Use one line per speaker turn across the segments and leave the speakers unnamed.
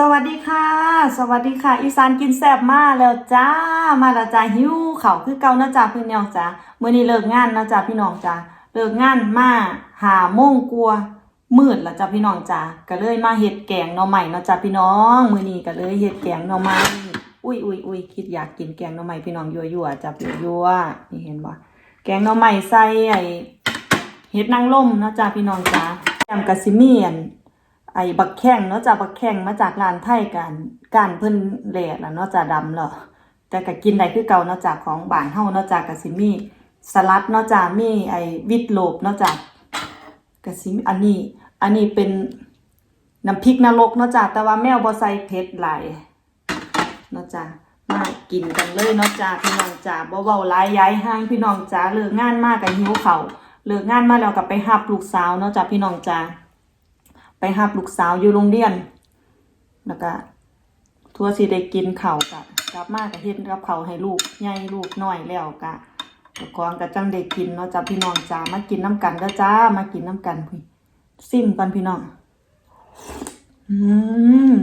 สวัสดีค่ะ สวัสดีค่ะ อีสานกินแซ่บมาแล้วจ้า มาแล้วจ้าหิวเขาคือเก่านะจ้าพี่น้องจ้าเมื้อนี้เลิกงานนะจ้าพี่น้องจ้าเลิกงานมาหาโมงกลัวมืดแล้วจ้าพี่น้องจ้าก็เลยมาเฮ็ดแกงหน่อใหม่เนะจ้าพี่น้องมื้อนี้ก็เลยเฮ็ดแกงหน่อไม้อุ้ยอุ้ยอุ้ยคิดอยากกินแกงหน่อไม้พี่น้องยัวยัวจ้ายั่วนี่เห็นบ่แกงหน่อไม้ใส่ไอเฮ็ดนางรมเนะจ้าพี่น้องจ้าแกมกะสิเมียน ไอ้บักแข้งเนาะจ้ะบักแข้งมาจากร้านไทยกันการเพิ่นแหลกแล้วเนาะจ้ะดำแล้วแต่ก็กินได้คือเก่าเนาะจ้ะของบ้านเฮาเนาะจ้ะก็สิมีสลัดเนาะจ้ะมีไอ้วิตโลบเนาะจ้ะก็สิมีอันนี้อันนี้เป็นน้ำพริกนรกเนาะจ้ะแต่ว่าแมวบ่ใส่เผ็ดหลายเนาะจ้ะมากินกันเลยเนาะจ้ะพี่น้องจ้ะบ่เว้าหลายย้ายห้างพี่น้องจ้ะเลิกงานมาก็หิวข้าวเลิกงานมาแล้วก็ไปหับลูกสาวเนาะจ้ะพี่น้องจ้ะ ไปหับลูกสาวอยู่โรงเรียน แล้วก็ทัวสิได้กินข้าวกะกลับมาก็เฮ็ดกับเข้าให้ลูกใหญ่ลูกน้อยแล้วกะเจ้าของก็จังได้กินเนาะจ้าพี่น้องจ้ามากินน้ำกันเด้อจ้ามากินน้ำกันพี่ซิมกันพี่น้องอืม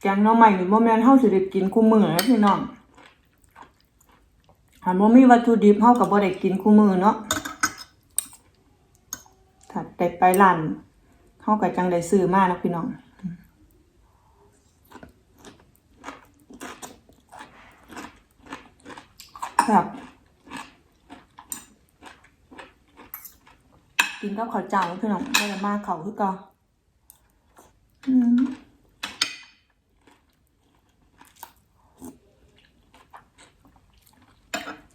แกงน่องใหม่นี่บ่แมนเฮาสิได้กินคู่มือนะพี่น้องหันบ่มีวัตถุดิบเฮาก็บ่ได้กินคู่มือเนาะ ถ้าได้ไปร้านเข้าก็จังได้ซื้อมากนะพี่น้องครับกินกับข้าวเจ้าพี่น้องไม่ได้มากเขาคือเก็อืม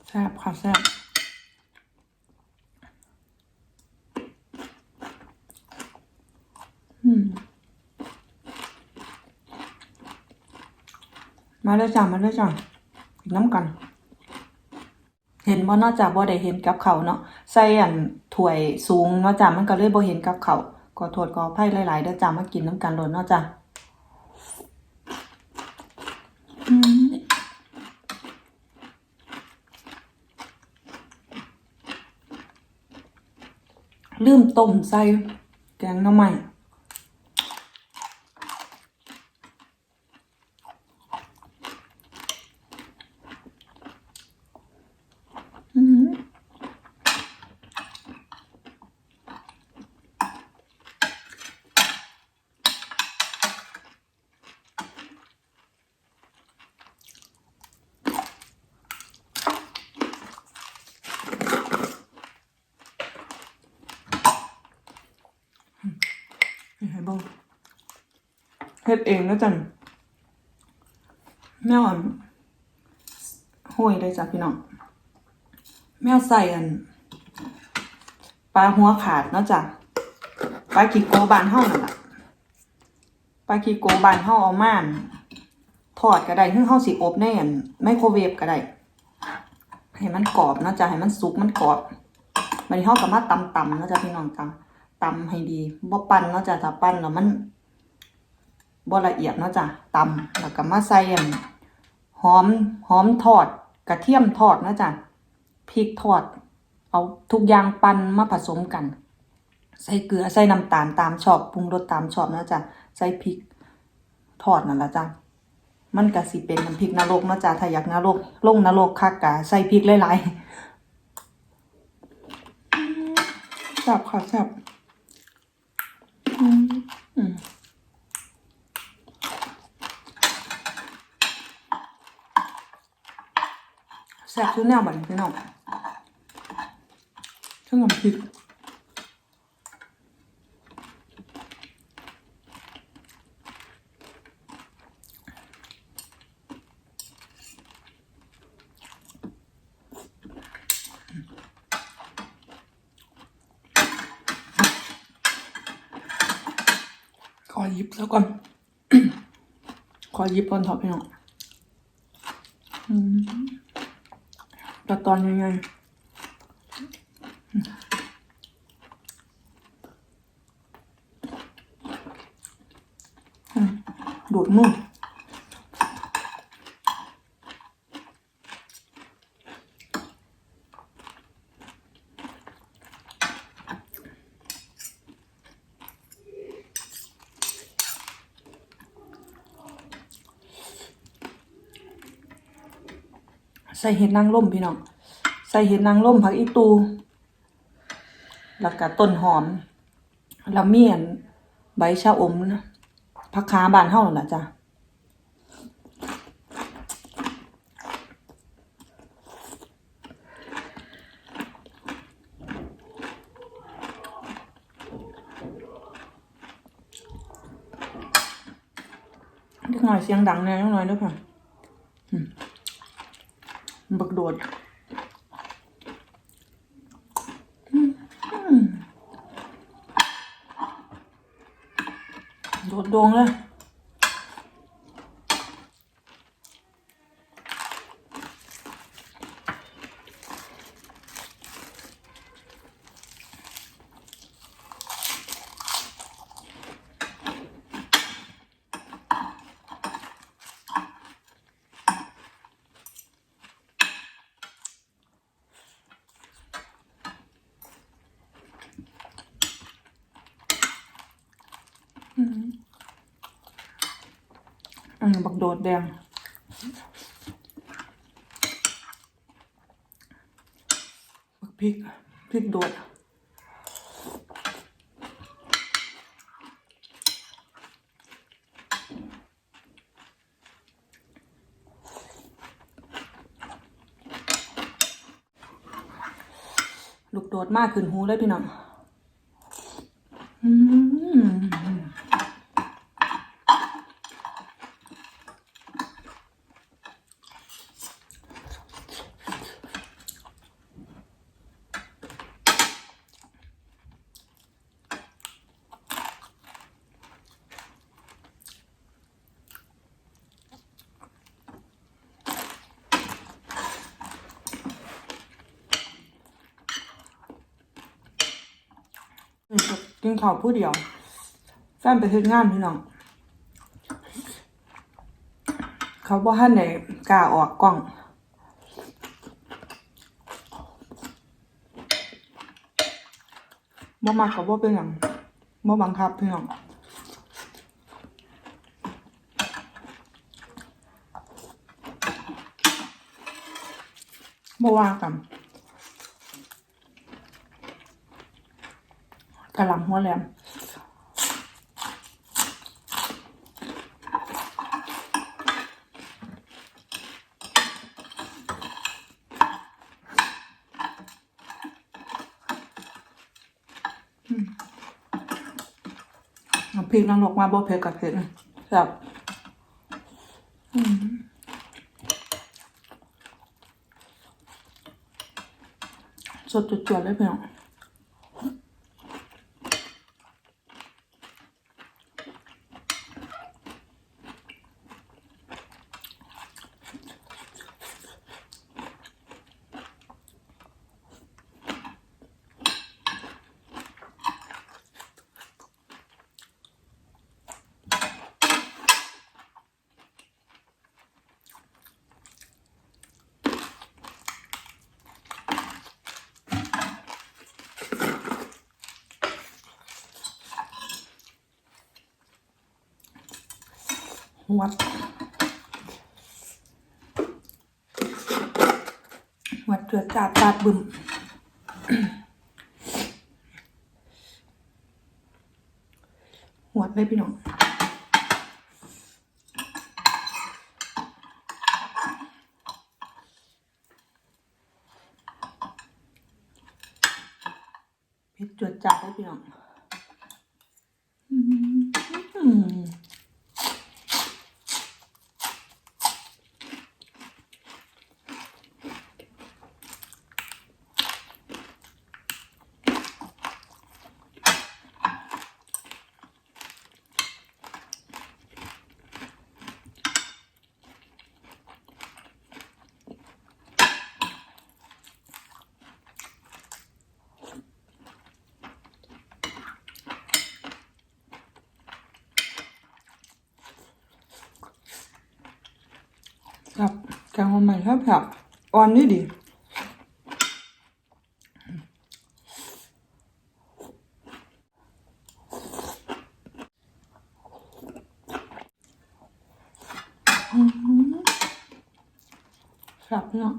แซ่บค่ะแซ่บ อืม มาเลยจ้ะมาเลยจ้ะกินน้ำกัน เห็นบ่นอกจากบ่ได้เห็นกับเขาเนาะใส่อันถ้วยสูงเนาะจ้ะมันก็เลยบ่เห็นกับเขาวขอโทษขออภัยหลายๆเด้อจ้ะมากินน้ำกันโดนเนาะจ้ะลืมต้มใส่แกงหน่อไม้ อืมให้เบ้ง เฮ็ดเองแล้วจันแมวอะห้วยเลยจ้ะพี่น้องแมวใส่อันปลาหัวขาดเนาะจ้ะปลากีโกบานเฮานั่นล่ะปลากีโกบานเฮาเอาม่านทอดก็ได้คือเฮาสิอบในอันไมโครเวฟก็ได้ให้มันกรอบเนาะจ้ะให้มันสุกมันกรอบมันนี้เฮาก็มาตำตำเนาะจ้ะพี่น้องจ้ะตำให้ดีบ่ปั้นเนาะจ้ะถ้าปั้นแล้วมัน บ่ละเอียดเนาะจ้ะตำแล้วก็มาใส่หอมหอมทอดกระเทียมทอดเนาะจ้ะพริกทอด เอาทุกอย่างปั่นมาผสมกัน ใส่เกลือใส่น้ำตาลตามชอบปรุงรสตามชอบนะจ๊ะใส่พริกทอดนั่นละจ้ะมันก็สิเป็นน้ำพริกนรกเนาะจ๊ะถ้าอยากนรกลงนรกคักกะใส่พริกหลายๆแซ่บค่ะแซ่บอืม แซ่บทุกแนวบัดนี้พี่น้องทั้งน้ำพริกขอหยิบแล้วก่อน ขอหยิบก่อนเถอะพี่น้องอืม แต่ตอนยังไงดูดนุ่ม ใส่เห็ดนางร่มพี่น้อง ใส่เห็ดนางร่มผักอีตู แล้วก็ต้นหอมแล้วเมียนใบชะอมนะผักคาบานเฮานั่นล่ะจ้ะเล็กหน่อยเสียงดังแน่เล็กน่อยด้วยค่ะ บักโดดโดดดวงเลย บักโดดแดง บักพริก พริกโดดลูกโดดมากขึ้นหูเลยพี่น้อง อืม นี่ กินข้าวผู้เดียวแฟนไปเฮ็ดงานพี่น้อง เขาบ่ทันได้กล้าออกกล้องบ่มักก็บ่เป็นหยังบ่บังคับพี่น้องบ่ว่ากัน กระหล่ำหัวแหลมพริกนางรกมาบ่เผ็ดกับเผ็ดนะแบบอืมสดจุดๆเลยเพี่น้อ งวัดวัดเกือจาดจาดบึมหวดเลยพี่น้อง เผ็ดจวดจัดเลยพี่น้องอืมอืม ครับแกงมันใหม่ครับครับอ่อนนี่ดี อืมครับเนาะ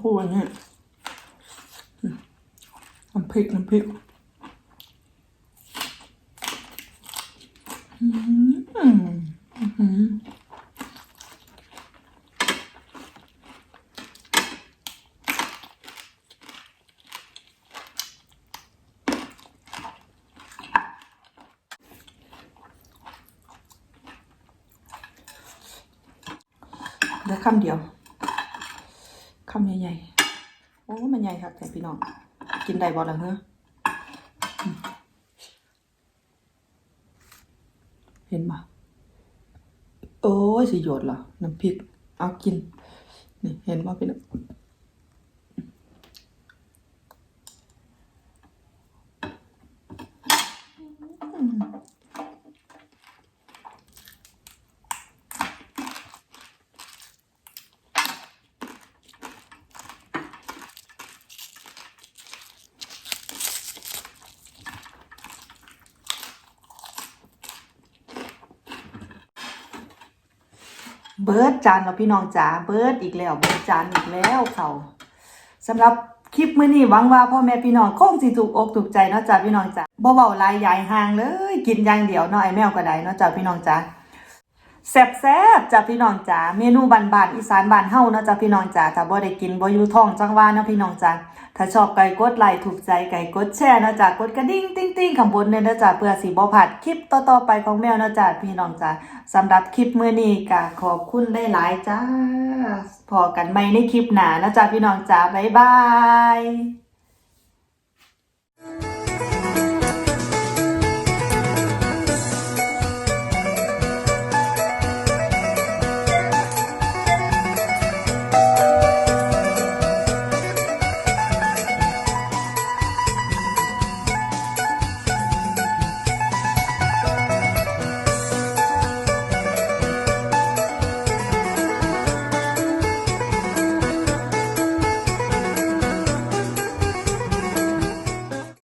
ทั้งคู่อันนี้อืมน้ำพริกน้ำพริกอืมอืมเดี๋ยวคำเดียว คำใหญ่ๆ โอ้ มันใหญ่ครับแต่พี่น้อง กินได้บ่ล่ะเฮ้ออืมเห็นบ่โอ้ยสิหยดเหรอ น้ำพริก เอากิน นี่ เห็นบ่พี่น้องอืม เบิร์ดจานแล้วพี่น้องจ๋าเบิร์ดอีกแล้วเบิร์ดจานอีกแล้วเขาสำหรับคลิปมื้อนี้หวังว่าพ่อแม่พี่น้องคงสิถูกอกถูกใจเนาะจ้าพี่น้องจ๋าบ่เว้าลายยายห่างเลย กินอย่างเดียวเนาะไอ้แมวก็ได้เนาะจ้าพี่น้องจ๋า แซ่บๆจ้ะพี่น้องจ๋าเมนูบ้านอีสานบานเฮานะจ้ะพี่น้องจ๋าถ้าบ่ได้กินบ่อยู่ท้องจังว่านะพี่น้องจ๋าถ้าชอบไก่กดไลค์ถูกใจไก่กดแชร์นะจ้ะกดกระดิ่งติ๊งๆข้างบนเนี่ยนะจ้ะเพื่อสิบ่พลาดคลิปต่อๆไปของแมวนะจ้ะพี่น้องจ๋าสำหรับคลิปมื้อนี้ก็ขอบคุณได้หลายจ้าพอกันใหม่ในคลิปหน้านะจ้ะพี่น้องจ๋าบ๊ายบาย